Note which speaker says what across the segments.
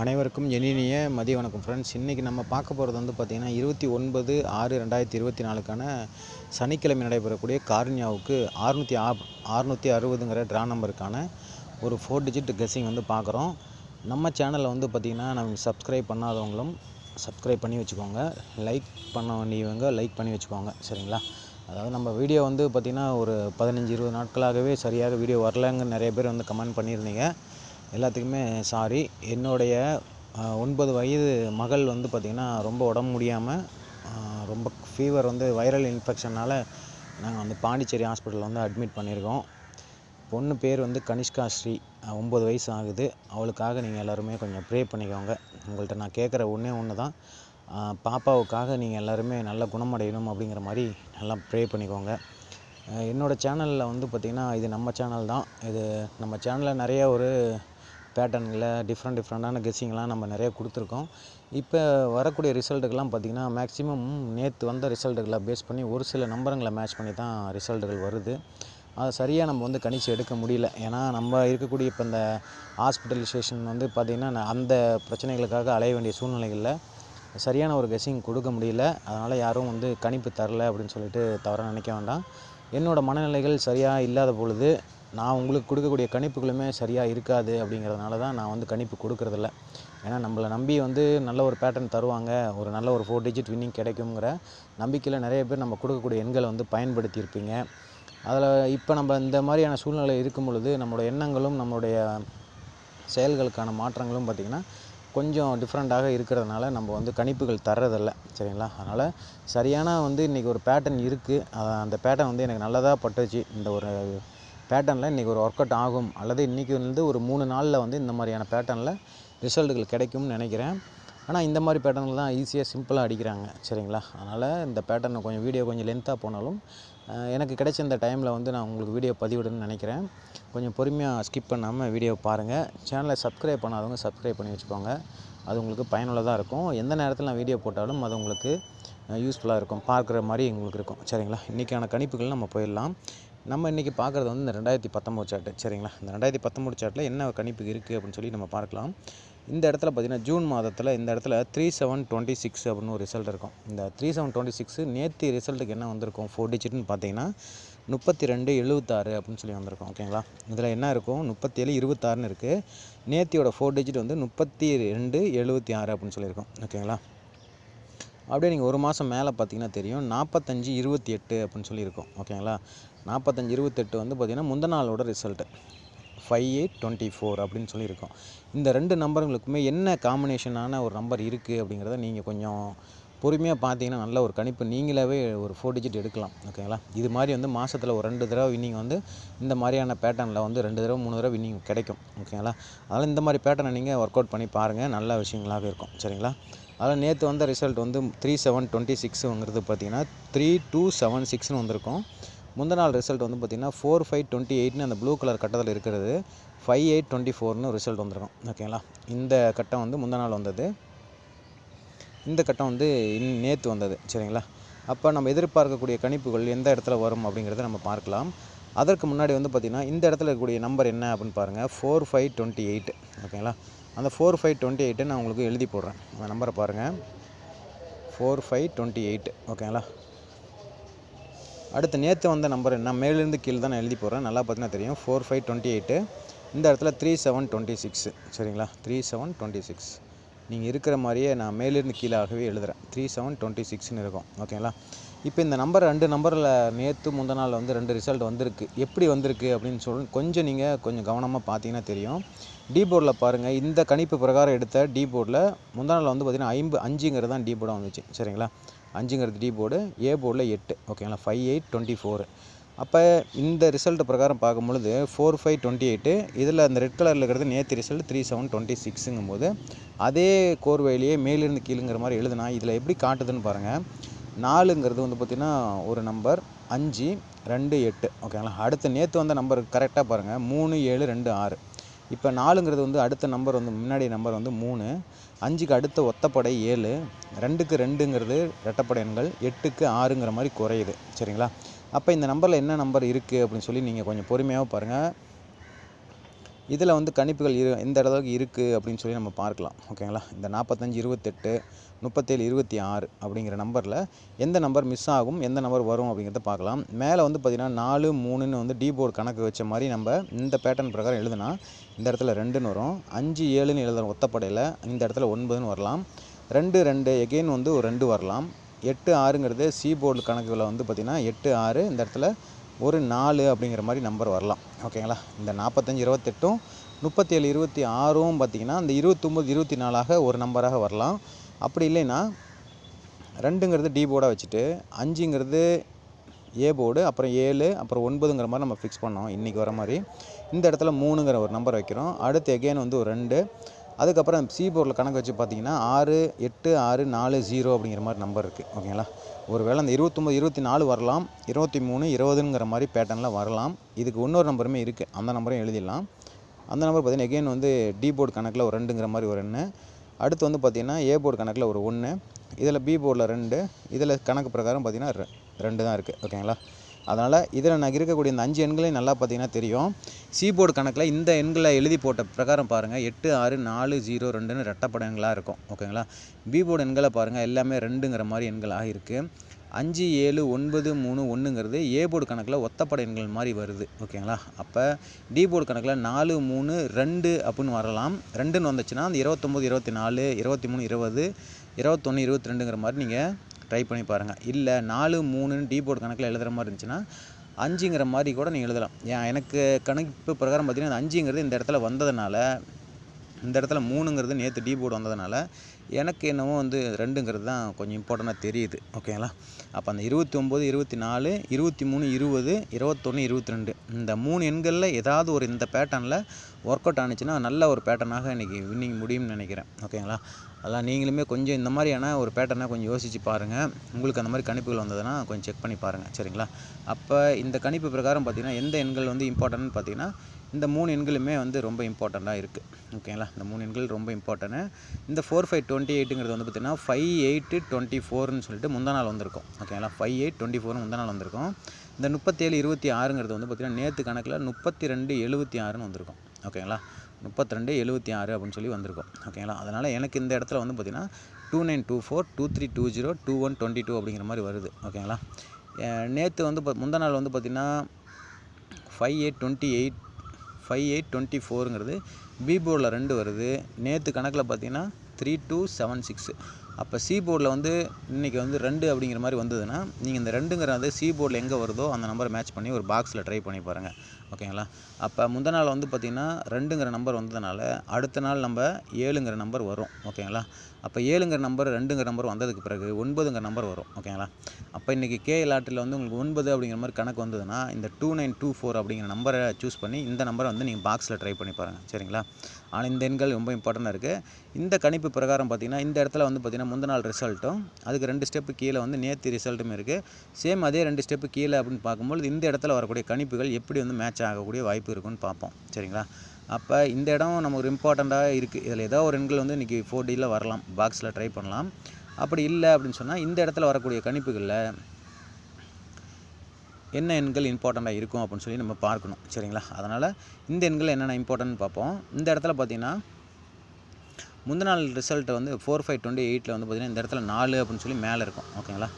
Speaker 1: அனைவருக்கும் இனிய மதிய வணக்கம் ஃப்ரெண்ட்ஸ் இன்றைக்கி நம்ம பார்க்க போகிறது வந்து பார்த்திங்கன்னா இருபத்தி ஒன்பது ஆறு ரெண்டாயிரத்தி இருபத்தி நாலுக்கான சனிக்கிழமை நடைபெறக்கூடிய கார்னியாவுக்கு அறுநூற்றி ஆ அறுநூற்றி அறுபதுங்கிற ட்ரா நம்பருக்கான ஒரு ஃபோர் டிஜிட் கெஸ்ஸிங் வந்து பார்க்குறோம். நம்ம சேனலில் வந்து பார்த்திங்கன்னா நம்ம சப்ஸ்கிரைப் பண்ணாதவங்களும் சப்ஸ்கிரைப் பண்ணி வச்சுக்கோங்க. லைக் பண்ண வேண்டியவங்க லைக் பண்ணி வச்சுக்கோங்க. சரிங்களா? அதாவது நம்ம வீடியோ வந்து பார்த்திங்கன்னா ஒரு பதினஞ்சு இருபது நாட்களாகவே சரியாக வீடியோ வரலங்க நிறைய பேர் வந்து கமெண்ட் பண்ணியிருந்தீங்க. எல்லாத்துக்குமே சாரி என்னுடைய ஒன்பது வயது மகள் வந்து பார்த்திங்கன்னா ரொம்ப உடம்பு முடியாமல் ரொம்ப ஃபீவர் வந்து வைரல் இன்ஃபெக்ஷனால் நாங்கள் வந்து பாண்டிச்சேரி ஹாஸ்பிட்டலில் வந்து அட்மிட் பண்ணியிருக்கோம் பொண்ணு பேர் வந்து கனிஷ்கா ஸ்ரீ. ஒம்பது வயசு ஆகுது. அவளுக்காக நீங்கள் எல்லாருமே கொஞ்சம் ப்ரே பண்ணிக்கோங்க. உங்கள்கிட்ட நான் கேட்குற ஒன்றே ஒன்று தான் பாப்பாவுக்காக நீங்கள் எல்லாருமே நல்லா குணமடையணும் அப்படிங்கிற மாதிரி நல்லா ப்ரே பண்ணிக்கோங்க. என்னோடய சேனலில் வந்து பார்த்திங்கன்னா இது நம்ம சேனல் தான். இது நம்ம சேனலில் நிறைய ஒரு பேட்டர்னில் டிஃப்ரெண்ட் டிஃப்ரெண்ட்டான கெஸ்ஸிங்லாம் நம்ம நிறைய கொடுத்துருக்கோம். இப்போ வரக்கூடிய ரிசல்ட்டுக்கெல்லாம் பார்த்திங்கன்னா மேக்ஸிமம் நேற்று வந்த ரிசல்ட்டுகளை பேஸ் பண்ணி ஒரு சில நம்பருங்களை மேட்ச் பண்ணி தான் ரிசல்ட்டுகள் வருது. அதை சரியாக நம்ம வந்து கணிச்சு எடுக்க முடியல. ஏன்னா நம்ம இருக்கக்கூடிய இப்போ இந்த ஹாஸ்பிட்டலைசேஷன் வந்து பார்த்திங்கன்னா அந்த பிரச்சனைகளுக்காக அலைய வேண்டிய சூழ்நிலைகளில் சரியான ஒரு கெஸ்ஸிங் கொடுக்க முடியல. அதனால் யாரும் வந்து கணிப்பு தரல அப்படின்னு சொல்லிட்டு தவறாக நினைக்க வேண்டாம். என்னோடய மனநிலைகள் சரியாக இல்லாத பொழுது நான் உங்களுக்கு கொடுக்கக்கூடிய கணிப்புகளுமே சரியாக இருக்காது அப்படிங்கிறதுனால தான் நான் வந்து கணிப்பு கொடுக்கறதில்ல. ஏன்னா நம்மளை நம்பி வந்து நல்ல ஒரு பேட்டர்ன் தருவாங்க ஒரு நல்ல ஒரு ஃபோர் டிஜிட் வின்னிங் கிடைக்குங்கிற நம்பிக்கையில் நிறைய பேர் நம்ம கொடுக்கக்கூடிய எண்களை வந்து பயன்படுத்தியிருப்பீங்க. அதில் இப்போ நம்ம இந்த மாதிரியான சூழ்நிலை இருக்கும் பொழுது நம்மளோட எண்ணங்களும் நம்மளுடைய செயல்களுக்கான மாற்றங்களும் பார்த்திங்கன்னா கொஞ்சம் டிஃப்ரெண்ட்டாக இருக்கிறதுனால நம்ம வந்து கணிப்புகள் தர்றதில்ல. சரிங்களா? அதனால் சரியான வந்து இன்றைக்கி ஒரு பேட்டர்ன் இருக்குது அந்த பேட்டர்ன் வந்து எனக்கு நல்லதாக பட்டுச்சு. இந்த ஒரு பேட்டர்னில் இன்றைக்கி ஒரு ஒர்க் அவுட் ஆகும். அல்லது இன்றைக்கி வந்து ஒரு மூணு நாளில் வந்து இந்த மாதிரியான பேட்டர்னில் ரிசல்ட்டுகள் கிடைக்கும்னு நினைக்கிறேன். ஆனால் இந்த மாதிரி பேட்டர்னில் தான் ஈஸியாக சிம்பிளாக அடிக்கிறாங்க. சரிங்களா? அதனால் இந்த பேட்டர்னை கொஞ்சம் வீடியோ கொஞ்சம் லென்த்தாக போனாலும் எனக்கு கிடைச்ச இந்த டைமில் வந்து நான் உங்களுக்கு வீடியோ பதிவிடணும்னு நினைக்கிறேன். கொஞ்சம் பொறுமையாக ஸ்கிப் பண்ணாமல் வீடியோ பாருங்கள் சேனலை சப்ஸ்கிரைப் பண்ணாதவங்க சப்ஸ்கிரைப் பண்ணி வச்சுக்கோங்க. அது உங்களுக்கு பயனுள்ளதாக இருக்கும். எந்த நேரத்தில் நான் வீடியோ போட்டாலும் அது உங்களுக்கு யூஸ்ஃபுல்லாக இருக்கும். பார்க்குற மாதிரி எங்களுக்கு இருக்கும். சரிங்களா? இன்றைக்கான கணிப்புகள் நம்ம போயிடலாம். நம்ம இன்றைக்கி பார்க்குறது வந்து இந்த ரெண்டாயிரத்தி பத்தொம்போது சார்ட்டு சரிங்களா? இந்த ரெண்டாயிரத்தி பத்தொம்போது சார்ட்டில் என்ன கணிப்பு இருக்குது அப்படின்னு சொல்லி நம்ம பார்க்கலாம். இந்த இடத்துல பார்த்தீங்கன்னா ஜூன் மாதத்தில் இந்த இடத்துல த்ரீ செவன் டுவெண்ட்டி சிக்ஸ் அப்படின்னு ஒரு ரிசல்ட் இருக்கும். இந்த த்ரீ செவன் டுவெண்ட்டி சிக்ஸ் நேற்று ரிசல்ட்டுக்கு என்ன வந்திருக்கும்? ஃபோர் டிஜிட்னு பார்த்தீங்கன்னா முப்பத்தி ரெண்டு எழுபத்தாறு அப்படின்னு சொல்லி வந்திருக்கும். ஓகேங்களா இதில் என்ன இருக்கும்? முப்பத்தேழு இருபத்தாறுன்னு இருக்குது நேத்தியோட ஃபோர் டிஜிட் வந்து முப்பத்தி ரெண்டு எழுபத்தி ஆறு அப்படின்னு சொல்லியிருக்கோம். ஓகேங்களா அப்படியே நீங்கள் ஒரு மாதம் மேலே பார்த்தீங்கன்னா தெரியும். நாற்பத்தஞ்சு இருபத்தி எட்டு அப்படின்னு சொல்லியிருக்கோம். ஓகேங்களா? நாற்பத்தஞ்சு இருபத்தெட்டு வந்து பார்த்திங்கன்னா முந்த நாளோட result five eight twenty four அப்படின்னு சொல்லியிருக்கோம். இந்த ரெண்டு நம்பருங்களுக்குமே என்ன காம்பினேஷனான ஒரு நம்பர் இருக்குது அப்படிங்கிறத நீங்கள் கொஞ்சம் பொறுமையாக பார்த்தீங்கன்னா நல்ல ஒரு கணிப்பு நீங்களாவே ஒரு ஃபோர் டிஜிட் எடுக்கலாம். ஓகேங்களா? இது மாதிரி வந்து மாதத்தில் ஒரு ரெண்டு தடவை வின்னிங் வந்து இந்த மாதிரியான பேட்டர்னில் வந்து ரெண்டு தடவை மூணு தடவை வின்னிங் கிடைக்கும். ஓகேங்களா? அதனால் இந்த மாதிரி பேட்டர்னை நீங்கள் ஒர்க் அவுட் பண்ணி பாருங்கள் நல்ல விஷயங்களாக இருக்கும். சரிங்களா? அதில் நேற்று வந்த ரிசல்ட் வந்து த்ரீ செவன் டுவெண்ட்டி சிக்ஸுங்கிறது பார்த்தீங்கன்னா த்ரீ டூ செவன் சிக்ஸ்னு வந்திருக்கும். முந்த நாள் ரிசல்ட் வந்து பார்த்தீங்கன்னா ஃபோர் ஃபைவ் டுவெண்ட்டி எயிட்னு அந்த ப்ளூ கலர் கட்டத்தில் இருக்கிறது. ஃபைவ் எயிட் டுவெண்ட்டி ஃபோர்னு ரிசல்ட் வந்திருக்கும். ஓகேங்களா இந்த கட்டம் வந்து முந்த நாள் வந்தது. இந்த கட்டம் வந்து இன் நேற்று வந்தது. சரிங்களா? அப்போ நம்ம எதிர்பார்க்கக்கூடிய கணிப்புகள் எந்த இடத்துல வரும் அப்படிங்கிறத நம்ம பார்க்கலாம். அதற்கு முன்னாடி வந்து பார்த்திங்கன்னா இந்த இடத்துல இருக்கக்கூடிய நம்பர் என்ன அப்படின்னு பாருங்கள் ஃபோர் ஃபைவ் டுவெண்ட்டி எயிட் ஓகேங்களா அந்த ஃபோர் ஃபைவ் டுவெண்ட்டி எயிட்டு நான் உங்களுக்கு எழுதி போடுறேன். உங்கள் நம்பரை பாருங்கள் ஃபோர் ஃபைவ் டுவெண்ட்டி எயிட்டு ஓகேங்களா அடுத்து நேற்று வந்த நம்பர் என்ன? மேலேருந்து கீழே தான் நான் எழுதி போடுறேன். நல்லா பார்த்தீங்கன்னா தெரியும். ஃபோர் ஃபைவ் டுவெண்ட்டி எயிட்டு இந்த இடத்துல த்ரீ செவன் டுவெண்ட்டி சிக்ஸ் சரிங்களா? த்ரீ செவன் டுவெண்ட்டி சிக்ஸ் நீங்கள் இருக்கிற மாதிரியே நான் மேலேருந்து கீழாகவே எழுதுகிறேன் த்ரீ செவன் டுவெண்ட்டி சிக்ஸ்னு இருக்கும். ஓகேங்களா இப்போ இந்த நம்பர் ரெண்டு நம்பரில் நேற்று முந்த நாள் வந்து ரெண்டு ரிசல்ட் வந்திருக்கு. எப்படி வந்திருக்கு அப்படின்னு சொல்லி கொஞ்சம் நீங்கள் கொஞ்சம் கவனமாக பார்த்தீங்கன்னா தெரியும். டி போர்டில் பாருங்கள் இந்த கணிப்பு பிரகாரம் எடுத்த டி போர்டில் முந்தா நாள் வந்து பார்த்திங்கன்னா ஐம்பு அஞ்சுங்கிறது தான் டி போர்டாக வந்துச்சு. சரிங்களா? அஞ்சுங்கிறது டி போர்டு ஏ போர்டில் எட்டு. ஓகேங்களா ஃபைவ் எயிட் டுவெண்ட்டி ஃபோர் அப்போ இந்த ரிசல்ட் பிரகாரம் பார்க்கும்பொழுது ஃபோர் ஃபைவ் டுவெண்ட்டி எயிட்டு இதில் அந்த ரெட் கலரில் இருக்கிறது நேற்று ரிசல்ட் த்ரீ செவன் டுவெண்ட்டி சிக்ஸுங்கும் போது அதே கோர்வையிலேயே மேலிருந்து கீழுங்கிற மாதிரி எழுதுனா இதில் எப்படி காட்டுதுன்னு பாருங்கள் நாலுங்கிறது வந்து பார்த்திங்கன்னா ஒரு நம்பர் அஞ்சு ரெண்டு எட்டு. ஓகேங்களா அடுத்து நேற்று வந்த நம்பர் கரெக்டாக பாருங்கள் மூணு ஏழு ரெண்டு ஆறு. இப்போ நாலுங்கிறது வந்து அடுத்த நம்பர் வந்து முன்னாடி நம்பர் வந்து மூணு. அஞ்சுக்கு அடுத்த ஒத்தப்படை ஏழு. ரெண்டுக்கு ரெண்டுங்கிறது ரெட்டப்படை எண்கள். எட்டுக்கு ஆறுங்கிற மாதிரி குறையுது. சரிங்களா? அப்போ இந்த நம்பரில் என்ன நம்பர் இருக்குது அப்படின்னு சொல்லி நீங்கள் கொஞ்சம் பொறுமையாக பாருங்கள் இதில் வந்து கணிப்புகள் இரு எந்த அளவுக்கு இருக்குது அப்படின்னு சொல்லி நம்ம பார்க்கலாம் ஓகேங்களா? இந்த நாற்பத்தஞ்சு இருபத்தெட்டு முப்பத்தேழு இருபத்தி ஆறு அப்படிங்கிற நம்பரில் எந்த நம்பர் மிஸ் ஆகும் எந்த நம்பர் வரும் அப்படிங்கிறத பார்க்கலாம். மேலே வந்து பார்த்திங்கன்னா நாலு மூணுன்னு வந்து டீபோர்டு கணக்கு வச்ச மாதிரி நம்ம இந்த பேட்டர்ன் பிரகாரம் எழுதுனா இந்த இடத்துல ரெண்டுன்னு வரும். அஞ்சு ஏழுன்னு எழுதுகிற ஒத்தப்படையில் இந்த இடத்துல ஒன்பதுன்னு வரலாம். ரெண்டு ரெண்டு எகெயின் வந்து ஒரு ரெண்டு வரலாம். எட்டு ஆறுங்கிறது சி போர்டு கணக்குகளை வந்து பார்த்திங்கன்னா எட்டு ஆறு இந்த இடத்துல ஒரு நாலு அப்படிங்கிற மாதிரி நம்பர் வரலாம். ஓகேங்களா இந்த நாற்பத்தஞ்சு இருபத்தெட்டும் முப்பத்தேழு இருபத்தி ஆறும் பார்த்திங்கன்னா இந்த இருபத்தொம்போது இருபத்தி நாலாக ஒரு நம்பராக வரலாம். அப்படி இல்லைன்னா ரெண்டுங்கிறது டி போர்டாக வச்சுட்டு அஞ்சுங்கிறது ஏ போர்டு அப்புறம் ஏழு அப்புறம் ஒன்பதுங்கிற மாதிரி நம்ம ஃபிக்ஸ் பண்ணோம். இன்றைக்கி வர மாதிரி. இந்த இடத்துல மூணுங்கிற ஒரு நம்பர் வைக்கிறோம். அடுத்து எகெயின் வந்து ஒரு ரெண்டு. அதுக்கப்புறம் சி போர்டில் கணக்கு வச்சு பார்த்தீங்கன்னா ஆறு எட்டு ஆறு நாலு ஜீரோ அப்படிங்கிற மாதிரி நம்பர் இருக்குது ஓகேங்களா? ஒருவேளை அந்த இருபத்தொம்போது இருபத்தி நாலு வரலாம். இருபத்தி மூணு இருபதுங்கிற மாதிரி பேட்டர்னில் வரலாம். இதுக்கு இன்னொரு நம்பருமே இருக்குது அந்த நம்பரும் எழுதிடலாம். அந்த நம்பர் பார்த்தீங்கன்னா எகெயின் வந்து டி போர்டு கணக்கில் ஒரு ரெண்டுங்கிற மாதிரி ஒரு எண்ணு. அடுத்து வந்து பார்த்திங்கன்னா ஏ போர்டு கணக்கில் ஒரு ஒன்று இதில் பி போர்டில் ரெண்டு. இதில் கணக்கு பிரகாரம் பார்த்திங்கன்னா ரெ- ரெண்டு தான் இருக்குது ஓகேங்களா? அதனால் இதில் நான் இருக்கக்கூடிய இந்த அஞ்சு எண்களையும் நல்லா பார்த்தீங்கன்னா தெரியும். சீபோர்டு கணக்கில் இந்த எண்களை எழுதி போட்ட பிரகாரம் பாருங்கள் எட்டு ஆறு நாலு ஜீரோ ரெண்டுன்னு ரெட்டப்பட எண்களாக இருக்கும். ஓகேங்களா? பீபோர்டு எண்களை பாருங்கள் எல்லாமே ரெண்டுங்கிற மாதிரி எண்களாக இருக்குது அஞ்சு ஏழு ஒன்பது மூணு ஒன்றுங்கிறது ஏ போர்டு கணக்கில் ஒத்தப்பட எண்கள் மாதிரி வருது. ஓகேங்களா? அப்போ டி போர்டு கணக்கில் நாலு மூணு ரெண்டு அப்படின்னு வரலாம். ரெண்டுன்னு வந்துச்சுன்னா அந்த இருபத்தொம்போது இருபத்தி நாலு இருபத்தி மூணு இருபது இருபத்தொன்று இருபத்தி ரெண்டுங்கிற மாதிரி நீங்கள் ட்ரை பண்ணி பாருங்கள் இல்லை நாலு மூணுன்னு டீ போர்டு கணக்கில் எழுதுகிற மாதிரி இருந்துச்சுன்னா அஞ்சுங்கிற மாதிரி கூட நீங்கள் எழுதலாம். ஏன் எனக்கு கணக்கு பிரகாரம் பார்த்தீங்கன்னா அந்த அஞ்சுங்கிறது இந்த இடத்துல வந்ததுனால இந்த இடத்துல மூணுங்கிறது நேற்று டீ போர்டு வந்ததுனால எனக்கு என்னவோ வந்து ரெண்டுங்கிறது தான் கொஞ்சம் இம்பார்ட்டண்ட்டாக தெரியுது. ஓகேங்களா? அப்போ அந்த இருபத்தி ஒம்பது இருபத்தி நாலு இருபத்தி மூணு இருபது இருபத்தொன்று இருபத்தி ரெண்டு இந்த மூணு எண்களில் ஏதாவது ஒரு இந்த பேட்டர்னில் ஒர்க் அவுட் ஆனிச்சுன்னா நல்ல ஒரு பேட்டர்னாக இன்றைக்கி வின்னிங் முடியும்னு நினைக்கிறேன். ஓகேங்களா? அதெல்லாம் நீங்களுமே கொஞ்சம் இந்த மாதிரியான ஒரு பேட்டர்னை கொஞ்சம் யோசித்து பாருங்கள் உங்களுக்கு அந்த மாதிரி கணிப்புகள் வந்ததுன்னா கொஞ்சம் செக் பண்ணி பாருங்கள் சரிங்களா? அப்போ இந்த கணிப்பு பிரகாரம் பார்த்தீங்கன்னா எந்த எண்கள் வந்து இம்பார்ட்டன்ட்னு பார்த்தீங்கன்னா இந்த மூணு எண்களுமே வந்து ரொம்ப இம்பார்ட்டண்ட்டாக இருக்குது ஓகேங்களா இந்த மூணு எண்கள் ரொம்ப இம்பார்ட்டன்ட்டு இந்த ஃபோர் ஃபைவ் டுவெண்ட்டி எயிட்டுங்கிறது வந்து பார்த்திங்கன்னா ஃபைவ் எயிட்டு டுவெண்ட்டி ஃபோர்னு சொல்லிட்டு முந்தா நாள் வந்திருக்கும். ஓகேங்களா ஃபைவ் எயிட் டுவெண்ட்டி ஃபோர்னு முந்தா நாள் வந்திருக்கும். இந்த முப்பத்தேழு இருபத்தி ஆறுங்கிறது வந்து பார்த்திங்கன்னா நேற்று கணக்கில் முப்பத்தி ரெண்டு எழுபத்தி ஆறுன்னு வந்திருக்கும். ஓகேங்களா முப்பத்தி ரெண்டு எழுபத்தி ஆறு அப்படின்னு சொல்லி வந்திருக்கும். ஓகேங்களா அதனால் எனக்கு இந்த இடத்துல வந்து பார்த்திங்கன்னா two nine two four two three two zero two one twenty two அப்படிங்கிற மாதிரி வருது. ஓகேங்களா நேற்று வந்து பா- முந்தா நாள் வந்து பார்த்திங்கன்னா five eight twenty eight five eight twenty ஃபோருங்கிறது B போர்டில் ரெண்டு வருது. நேற்று கணக்கில் பார்த்தீங்கன்னா த்ரீ டூ செவன் சிக்ஸ் அப்போ சி போர்டில் வந்து இன்றைக்கி வந்து ரெண்டு அப்படிங்கிற மாதிரி வந்ததுன்னா நீங்கள் இந்த ரெண்டுங்கிற வந்து சி போர்டில் எங்கே வருதோ அந்த நம்பரை மேட்ச் பண்ணி ஒரு பாக்ஸில் ட்ரை பண்ணி பாருங்கள் ஓகேங்களா? அப்போ முந்த நாள் வந்து பார்த்திங்கன்னா ரெண்டுங்கிற நம்பர் வந்ததுனால அடுத்த நாள் நம்ம ஏழுங்கிற நம்பர் வரும். ஓகேங்களா? அப்போ ஏழுங்கிற நம்பர் ரெண்டுங்கிற நம்பர் வந்ததுக்கு பிறகு ஒன்பதுங்கிற நம்பர் வரும் ஓகேங்களா அப்போ இன்றைக்கி கே லாட்டில் வந்து உங்களுக்கு ஒன்பது அப்படிங்கிற மாதிரி கணக்கு வந்ததுன்னா இந்த டூ நைன் டூ ஃபோர் அப்படிங்கிற நம்பரை சூஸ் பண்ணி இந்த நம்பரை வந்து நீங்கள் பாக்ஸில் ட்ரை பண்ணி பாருங்கள் சரிங்களா? ஆனால் இந்த எண்கள் ரொம்ப இம்பார்ட்டண்ட்டாக இருக்குது இந்த கணிப்பு பிரகாரம் பார்த்தீங்கன்னா இந்த இடத்துல வந்து பார்த்திங்கன்னா முந்த நாள் ரிசல்ட்டும் அதுக்கு ரெண்டு ஸ்டெப்பு கீழே வந்து நேற்று ரிசல்ட்டும் இருக்குது சேம் அதே ரெண்டு ஸ்டெப்பு கீழே அப்படின்னு பார்க்கும்போது இந்த இடத்துல வரக்கூடிய கணிப்புகள் எப்படி வந்து மேட்ச் ஆகக்கூடிய வாய்ப்பு இருக்குன்னு பார்ப்போம் சரிங்களா? அப்போ இந்த இடம் நமக்கு ஒரு இம்பார்ட்டண்ட்டாக இருக்குது இதில் ஏதோ ஒரு எண்கள் வந்து இன்றைக்கி ஃபோர் டியில் வரலாம். பாக்ஸில் ட்ரை பண்ணலாம். அப்படி இல்லை அப்படின்னு சொன்னால் இந்த இடத்துல வரக்கூடிய கணிப்புகளில் என்ன எண்கள் இம்பார்ட்டண்ட்டாக இருக்கும் அப்படின்னு சொல்லி நம்ம பார்க்கணும். சரிங்களா? அதனால் இந்த எண்கள் என்னென்ன இம்பார்ட்டன்ட் பார்ப்போம். இந்த இடத்துல பார்த்தீங்கன்னா முந்தின நாள் ரிசல்ட்டை வந்து ஃபோர் ஃபைவ் டுவெண்ட்டி எயிட்டில் வந்து பார்த்திங்கன்னா இந்த இடத்துல நாலு அப்படின்னு சொல்லி மேலே இருக்கும். ஓகேங்களா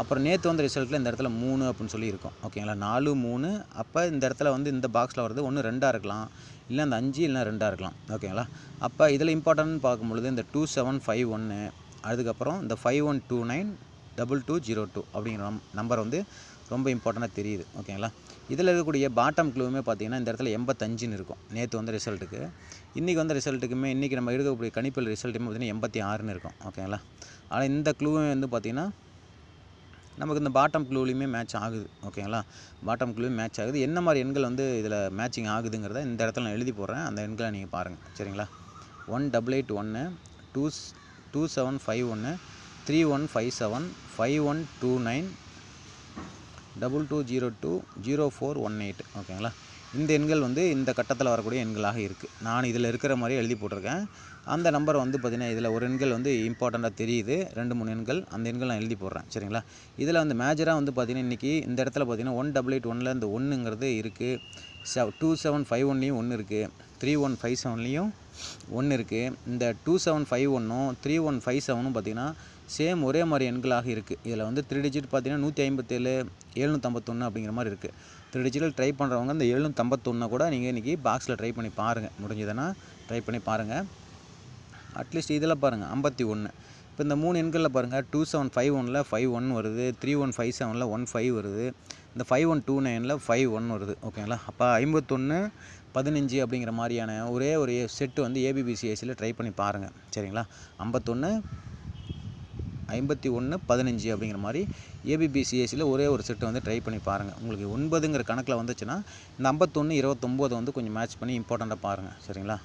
Speaker 1: அப்புறம் நேற்று வந்த ரிசல்ட்டில் இந்த இடத்துல மூணு அப்படின்னு சொல்லி இருக்கும். ஓகேங்களா நாலு மூணு. அப்போ இந்த இடத்துல வந்து இந்த பாக்ஸில் வர்றது ஒன்று ரெண்டாக இருக்கலாம். இல்லை அந்த அஞ்சு இல்லை ரெண்டாக இருக்கலாம். ஓகேங்களா அப்போ இதில் இம்பார்ட்டன்ட் பார்க்கும்பொழுது இந்த டூ செவன் ஃபைவ் ஒன்று அதுக்கப்புறம் இந்த five one two nine double two zero two அப்படிங்கிற நம் நம்பர் வந்து ரொம்ப இம்பார்ட்டண்ட்டாக தெரியுது. ஓகேங்களா இதில் இருக்கக்கூடிய பாட்டம் க்ளூவுமே பார்த்தீங்கன்னா இந்த இடத்துல எண்பத்தஞ்சுன்னு இருக்கும். நேற்று வந்த ரிசல்ட்டுக்கு இன்றைக்கி வந்த ரிசல்ட்டுக்குமே இன்றைக்கி நம்ம எடுக்கக்கூடிய கணிப்பில் ரிசல்ட்டுமே பார்த்தீங்கன்னா எண்பத்தி ஆறுன்னு இருக்கும். ஓகேங்களா ஆனால் இந்த க்ளூவே வந்து பார்த்திங்கன்னா நமக்கு இந்த பாட்டம் க்ளூலையுமே மேட்ச் ஆகுது ஓகேங்களா பாட்டம் க்ளூ மேட்ச் ஆகுது. என்ன மாதிரி எண்கள் வந்து இதில் மேட்சிங் ஆகுதுங்கிறத இந்த இடத்துல நான் எழுதி போடுறேன். அந்த எண்களை நீங்கள் பாருங்கள் சரிங்களா? ஒன் டபுள் எயிட் ஒன்று டூ டூ செவன் ஃபைவ் ஒன்று three one five seven five one two nine double two zero two zero four one eight ஓகேங்களா இந்த எண்கள் வந்து இந்த கட்டத்தில் வரக்கூடிய எண்களாக இருக்குது நான் இதில் இருக்கிற மாதிரி எழுதி போட்டிருக்கேன். அந்த நம்பர் வந்து பார்த்திங்கன்னா இதில் ஒரு எண்கள் வந்து இம்பார்ட்டண்ட்டாக தெரியுது. ரெண்டு மூணு எண்கள் அந்த எண்கள் நான் எழுதி போடுறேன். சரிங்களா? இதில் வந்து மேஜராக வந்து பார்த்திங்கன்னா இன்றைக்கி இந்த இடத்துல பார்த்திங்கன்னா ஒன் டபுள் எயிட் ஒனில் இந்த ஒன்றுங்கிறது இருக்குது செவ் டூ செவன் ஃபைவ் ஒன்லேயும் ஒன்று இருக்குது த்ரீ ஒன் ஃபைவ் செவன்லேயும் ஒன்று இருக்குது இந்த டூ செவன் ஃபைவ் ஒன்றும் த்ரீ ஒன் ஃபைவ் செவனும் பார்த்தீங்கன்னா சேம் ஒரே மாதிரி எண்களாக இருக்குது இதில் வந்து த்ரீ டிஜிட் பார்த்தீங்கன்னா நூற்றி ஐம்பத்தேழு எழுநூற்றம்பத்தொன்று அப்படிங்கிற மாதிரி இருக்குது த்ரீ டிஜிட்டில் ட்ரை பண்ணுறவங்க இந்த எழுநூற்றம்பத்தொன்னை கூட நீங்கள் இன்றைக்கி பாக்ஸில் ட்ரை பண்ணி பாருங்கள் முடிஞ்சதுன்னா ட்ரை பண்ணி பாருங்கள் அட்லீஸ்ட் இதில் பாருங்கள் ஐம்பத்தி ஒன்று இப்போ இந்த மூணு எண்களில் பாருங்கள் டூ செவன் ஃபைவ் ஒனில் ஃபைவ் ஒன் வருது த்ரீ ஒன் ஃபைவ் செவனில் ஒன் ஃபைவ் வருது இந்த ஃபைவ் ஒன் டூ நைனில் ஃபைவ் ஒன் வருது. ஓகேங்களா அப்போ ஐம்பத்தொன்று பதினஞ்சு அப்படிங்கிற மாதிரியான ஒரே ஒரு செட்டு வந்து ஏபிபிசிஎஸ்சியில் ட்ரை பண்ணி பாருங்கள் சரிங்களா? ஐம்பத்தொன்று ஐம்பத்தி ஒன்று பதினஞ்சு அப்படிங்கிற மாதிரி ஏபிபிசிஎஸ்சியில் ஒரே ஒரு செட்டு வந்து ட்ரை பண்ணி பாருங்கள் உங்களுக்கு ஒன்பதுங்கிற கணக்கில் வந்துச்சுன்னா இந்த ஐம்பத்தொன்று இருபத்தொம்போது வந்து கொஞ்சம் மேட்ச் பண்ணி இம்பார்ட்டண்ட்டாக பாருங்கள் சரிங்களா?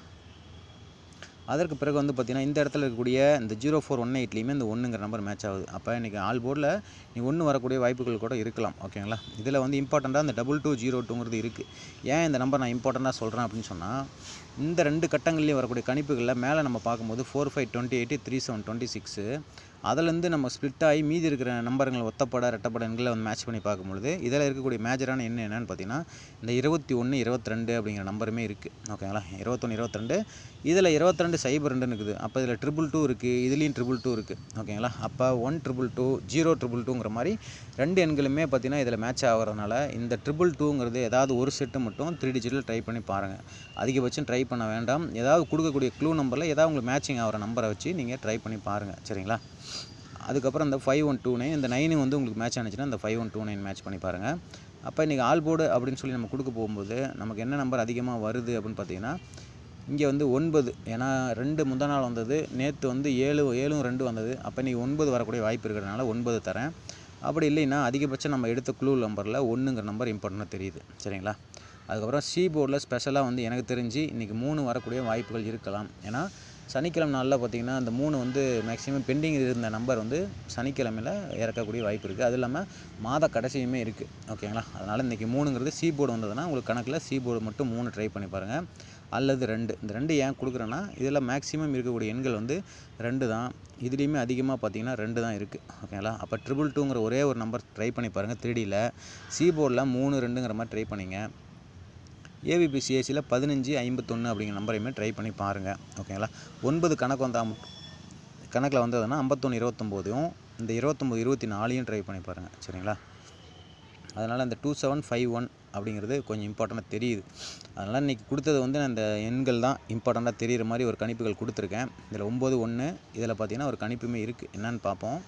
Speaker 1: அதற்கு பிறகு வந்து பார்த்திங்கன்னா இந்த இடத்துல இருக்கக்கூடிய இந்த ஜீரோ ஃபோர் ஒன் எயிட்லேயுமே இந்த ஒன்றுங்கிற நம்பர் மேட்ச் ஆகுது. அப்போ இன்றைக்கி ஆல் போர்டில் நீ ஒன்று வரக்கூடிய வாய்ப்புகள் கூட இருக்கலாம். ஓகேங்களா? இதில் வந்து இம்பார்ட்டண்ட்டாக இந்த டபுள் டூ ஜீரோ டூங்கிறது இருக்குது ஏன் இந்த நம்பர் நான் இம்பார்ட்டண்ட்டாக சொல்கிறேன் அப்படின்னு சொன்னால் இந்த ரெண்டு கட்டங்கள்லேயும் வரக்கூடிய கணிப்புகளில் மேலே நம்ம பார்க்கும்போது four five twenty eight three seven twenty six அதுலேருந்து நம்ம ஸ்ப்ளிட் ஆகி மீதி இருக்கிற நம்பருங்கள் ஒத்தப்பட ரெட்டப்பட எண்களை வந்து மேட்ச் பண்ணி பார்க்கும்பொழுது இதில் இருக்கக்கூடிய மேஜரான எண் என்னென்னு பார்த்தீங்கன்னா இந்த இருபத்தி ஒன்று இருபத்திரெண்டு அப்படிங்கிற நம்பருமே இருக்குது ஓகேங்களா இருபத்தொன்று இருபத்திரெண்டு இதில் இருபத்திரெண்டு சைபர் ரெண்டுன்னு இருக்குது. அப்போ இதில் ட்ரிபிள் டூ இருக்குது இதுலேயும் ட்ரிபிள் டூ இருக்குது ஓகேங்களா அப்போ one triple two zero triple டூங்கிற மாதிரி ரெண்டு எண்களுமே பார்த்தீங்கன்னா இதில் மேட்ச் ஆகிறதுனால இந்த ட்ரிபிள் டூங்கிறது ஏதாவது ஒரு செட்டு மட்டும் த்ரீ டிஜிட்டில் ட்ரை பண்ணி பாருங்கள் அதிகபட்சம் ட்ரை பண்ண வேண்டாம். ஏதாவது கொடுக்கக்கூடிய க்ளூ நம்பரில் ஏதாவது உங்களுக்கு மேட்சிங் ஆகிற நம்பரை வச்சு நீங்கள் ட்ரை பண்ணி பாருங்கள் சரிங்களா? அதுக்கப்புறம் இந்த ஃபைவ் ஒன் டூ நைன் இந்த நைனு வந்து உங்களுக்கு மேட்ச் ஆனிச்சுன்னா அந்த five one two nine match பண்ணி பாருங்கள் அப்போ இன்றைக்கி ஆல் போர்டு அப்படின்னு சொல்லி நம்ம கொடுக்க போகும்போது நமக்கு என்ன நம்பர் அதிகமாக வருது அப்படின்னு பார்த்தீங்கன்னா இங்கே வந்து ஒன்பது. ஏன்னா ரெண்டு முந்தா நாள் வந்தது நேற்று வந்து ஏழு ஏழும் ரெண்டு வந்தது. அப்போ இன்றைக்கி ஒன்பது வரக்கூடிய வாய்ப்பு இருக்கிறதுனால ஒன்பது தரேன். அப்படி இல்லைன்னா அதிகபட்சம் நம்ம எடுத்த குழு நம்பரில் ஒன்றுங்கிற நம்பர் இம்பார்ட்டண்ட்டாக தெரியுது. சரிங்களா? அதுக்கப்புறம் சி போர்டில் ஸ்பெஷலாக வந்து எனக்கு தெரிஞ்சு இன்றைக்கி மூணு வரக்கூடிய வாய்ப்புகள் இருக்கலாம். ஏன்னா சனிக்கிழமை நாளில் பார்த்திங்கன்னா அந்த மூணு வந்து மேக்ஸிமம் பெண்டிங் இருந்த நம்பர் வந்து சனிக்கிழமையில் இறக்கக்கூடிய வாய்ப்பு இருக்குது அது இல்லாமல் மாத கடைசியுமே இருக்குது ஓகேங்களா அதனால் இன்றைக்கி மூணுங்கிறது சி போர்டு வந்ததுன்னா உங்களுக்கு கணக்கில் சி போர்டு மட்டும் மூணு ட்ரை பண்ணி பாருங்கள் அல்லது ரெண்டு. இந்த ரெண்டு ஏன் கொடுக்குறேன்னா இதில் மேக்ஸிமம் இருக்கக்கூடிய எண்கள் வந்து ரெண்டு தான். இதுலேயுமே அதிகமாக பார்த்தீங்கன்னா ரெண்டு தான் இருக்குது ஓகேங்களா அப்போ ட்ரிபிள் டூங்கிற ஒரே ஒரு நம்பர் ட்ரை பண்ணி பாருங்கள் த்ரீடியில் சி போர்டில் மூணு ரெண்டுங்கிற மாதிரி ட்ரை பண்ணிங்க. ஏபிபிசிஎஸ்சியில் பதினஞ்சு ஐம்பத்தொன்று அப்படிங்கிற நம்பரையுமே ட்ரை பண்ணி பாருங்கள் ஓகேங்களா ஒன்பது கணக்கு வந்தால் கணக்கில் வந்ததுன்னா ஐம்பத்தொன்று இருபத்தொம்போதையும் இந்த இருபத்தொம்போது இருபத்தி நாலையும் ட்ரை பண்ணி பாருங்கள் சரிங்களா? அதனால் அந்த டூ செவன் ஃபைவ் ஒன் அப்படிங்கிறது கொஞ்சம் இம்பார்ட்டண்ட்டாக தெரியுது. அதனால் இன்றைக்கி கொடுத்தது வந்து நான் இந்த எண்கள் தான் இம்பார்ட்டண்ட்டாக தெரிகிற மாதிரி ஒரு கணிப்புகள் கொடுத்துருக்கேன். இதில் ஒம்பது ஒன்று இதில் பார்த்தீங்கன்னா ஒரு கணிப்புமே இருக்குது என்னன்னு பார்ப்போம்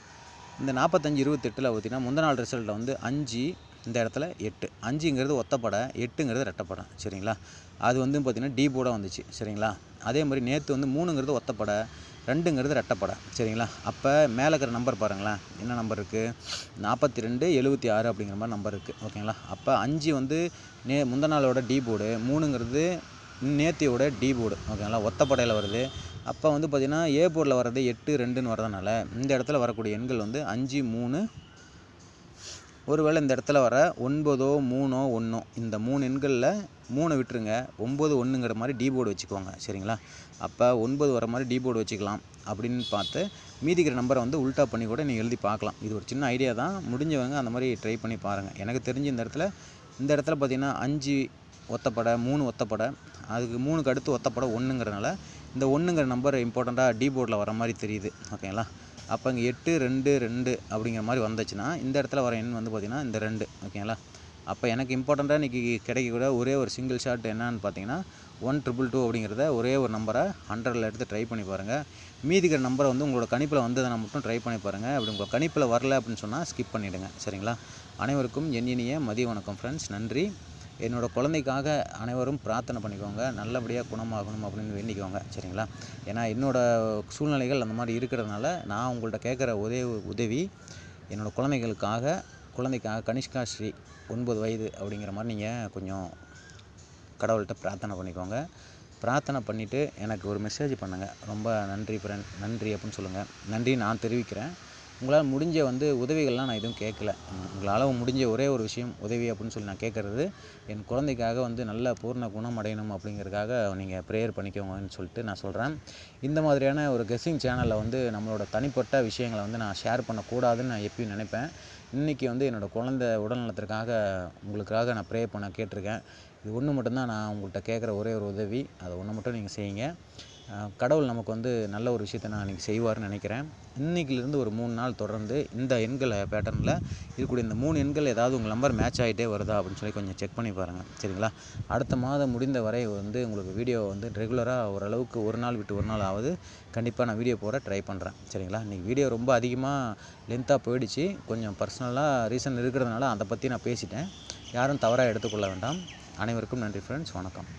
Speaker 1: இந்த நாற்பத்தஞ்சு இருபத்தெட்டில் பார்த்தீங்கன்னா முந்தநாள் ரிசல்ட்டில் வந்து அஞ்சு இந்த இடத்துல எட்டு. அஞ்சுங்கிறது ஒத்தப்படை எட்டுங்கிறது ரெட்டப்படை சரிங்களா? அது வந்து பார்த்திங்கன்னா டி போர்டாக வந்துச்சு சரிங்களா? அதே மாதிரி நேற்று வந்து மூணுங்கிறது ஒத்தப்படை ரெண்டுங்கிறது ரெட்டப்படை சரிங்களா? அப்போ மேலே இருக்கிற நம்பர் பாருங்களேன். என்ன நம்பர் இருக்குது நாற்பத்தி ரெண்டு எழுபத்தி ஆறு அப்படிங்கிற மாதிரி நம்பர் இருக்குது ஓகேங்களா? அப்போ அஞ்சு வந்து நே முந்த நாளோட டி போர்டு மூணுங்கிறது நேத்தியோட டி போர்டு ஓகேங்களா? ஒத்தப்படையில் வருது. அப்போ வந்து பார்த்திங்கன்னா ஏ போர்டில் வர்றது எட்டு ரெண்டுன்னு வரதுனால இந்த இடத்துல வரக்கூடிய எண்கள் வந்து அஞ்சு மூணு ஒருவேளை இந்த இடத்துல வர ஒன்பதோ மூணோ ஒன்றோ இந்த மூணு எண்களில் மூணை விட்டுருங்க. ஒம்பது ஒன்றுங்கிற மாதிரி டீபோர்டு வச்சுக்கோங்க. சரிங்களா? அப்போ ஒன்பது வர மாதிரி டீபோர்டு வச்சுக்கலாம். அப்படின்னு பார்த்து மீதிக்கிற நம்பரை வந்து உல்ட்டா பண்ணி கூட நீங்கள் எழுதி பார்க்கலாம். இது ஒரு சின்ன ஐடியா தான். முடிஞ்சவங்க அந்த மாதிரி ட்ரை பண்ணி பாருங்கள் எனக்கு தெரிஞ்சு இந்த இடத்துல இந்த இடத்துல பார்த்திங்கன்னா அஞ்சு ஒத்தப்படை மூணு ஒத்தப்படை அதுக்கு மூணுக்கு அடுத்து ஒத்தப்படை ஒன்றுங்கிறனால இந்த ஒன்றுங்கிற நம்பர் இம்பார்ட்டண்ட்டாக டி போர்டில் வர மாதிரி தெரியுது. ஓகேங்களா அப்போ இங்கே எட்டு ரெண்டு ரெண்டு அப்படிங்கிற மாதிரி வந்துச்சுன்னா இந்த இடத்துல வர எண் வந்து பார்த்திங்கன்னா இந்த ரெண்டு ஓகேங்களா? அப்போ எனக்கு இம்பார்ட்டண்ட்டாக இன்றைக்கி கிடைக்கக்கூட ஒரே ஒரு சிங்கிள் ஷாட் என்னன்னு பார்த்தீங்கன்னா ஒன் ட்ரிபிள் டூ அப்படிங்கிறத ஒரே ஒரு நம்பரை ஹண்ட்ரடில் எடுத்து ட்ரை பண்ணி பாருங்கள் மீதிக்கிற நம்பரை வந்து உங்களோட கணிப்பில் வந்ததை மட்டும் ட்ரை பண்ணி பாருங்கள் அப்படி உங்கள் கணிப்பில் வரல அப்படின்னு சொன்னால் ஸ்கிப் பண்ணிவிடுங்க சரிங்களா? அனைவருக்கும் என் இனிய மதிய வணக்கம் ஃப்ரெண்ட்ஸ் நன்றி. என்னோடய குழந்தைக்காக அனைவரும் பிரார்த்தனை பண்ணிக்கோங்க. நல்லபடியாக குணமாகணும் அப்படின்னு வேண்டிக்கோங்க. சரிங்களா? ஏன்னா என்னோடய சூழ்நிலைகள் அந்த மாதிரி இருக்கிறதுனால நான் உங்கள்கிட்ட கேட்குற உதவி உதவி என்னோடய குழந்தைகளுக்காக குழந்தைக்காக கனிஷ்கா ஸ்ரீ ஒன்பது வயது அப்படிங்கிற மாதிரி நீங்கள் கொஞ்சம் கடவுள்கிட்ட பிரார்த்தனை பண்ணிக்கோங்க. பிரார்த்தனை பண்ணிவிட்டு எனக்கு ஒரு மெசேஜ் பண்ணுங்கள் ரொம்ப நன்றி ஃப்ரெண்ட் நன்றி அப்படின்னு சொல்லுங்கள் நன்றி நான் தெரிவிக்கிறேன். உங்களால் முடிஞ்ச வந்து உதவிகள்லாம் நான் எதுவும் கேட்கல. உங்களால் முடிஞ்ச ஒரே ஒரு விஷயம் உதவி அப்படின்னு சொல்லி நான் கேட்குறது. என் குழந்தைக்காக வந்து நல்ல பூர்ண குணம் அடையணும் அப்படிங்கிறதுக்காக நீங்கள் ப்ரேயர் பண்ணிக்கோங்கன்னு சொல்லிட்டு நான் சொல்கிறேன் இந்த மாதிரியான ஒரு கெஸ்ஸிங் சேனலில் வந்து நம்மளோட தனிப்பட்ட விஷயங்களை வந்து நான் ஷேர் பண்ணக்கூடாதுன்னு நான் எப்பயும் நினைப்பேன். இன்றைக்கி வந்து என்னோடய குழந்தை உடல்நலத்திற்காக உங்களுக்காக நான் ப்ரே பண்ண கேட்டிருக்கேன். இது ஒன்று மட்டும்தான் நான் உங்கள்கிட்ட கேட்குற ஒரே ஒரு உதவி. அதை ஒன்று மட்டும் நீங்கள் செய்யுங்க. கடவுள் நமக்கு வந்து நல்ல ஒரு விஷயத்தை நான் இன்றைக்கி செய்வார்னு நினைக்கிறேன். இன்றைக்கிலிருந்து ஒரு மூணு நாள் தொடர்ந்து இந்த எண்களை பேட்டர்னில் இருக்கக்கூடிய இந்த மூணு எண்கள் ஏதாவது உங்கள் நம்பர் மேட்ச் ஆகிட்டே வருதா அப்படின்னு சொல்லி கொஞ்சம் செக் பண்ணி பாருங்கள் சரிங்களா? அடுத்த மாதம் முடிந்த வரை வந்து உங்களுக்கு வீடியோ வந்து ரெகுலராக ஓரளவுக்கு ஒரு நாள் விட்டு ஒரு நாள் ஆகுது கண்டிப்பாக நான் வீடியோ போட ட்ரை பண்ணுறேன் சரிங்களா? இன்றைக்கி வீடியோ ரொம்ப அதிகமாக லென்த்தாக போயிடுச்சு. கொஞ்சம் பர்சனலாக ரீசன் இருக்கிறதுனால அதை பற்றி நான் பேசிட்டேன். யாரும் தவறாக எடுத்துக்கொள்ள வேண்டாம். அனைவருக்கும் நன்றி ஃப்ரெண்ட்ஸ் வணக்கம்.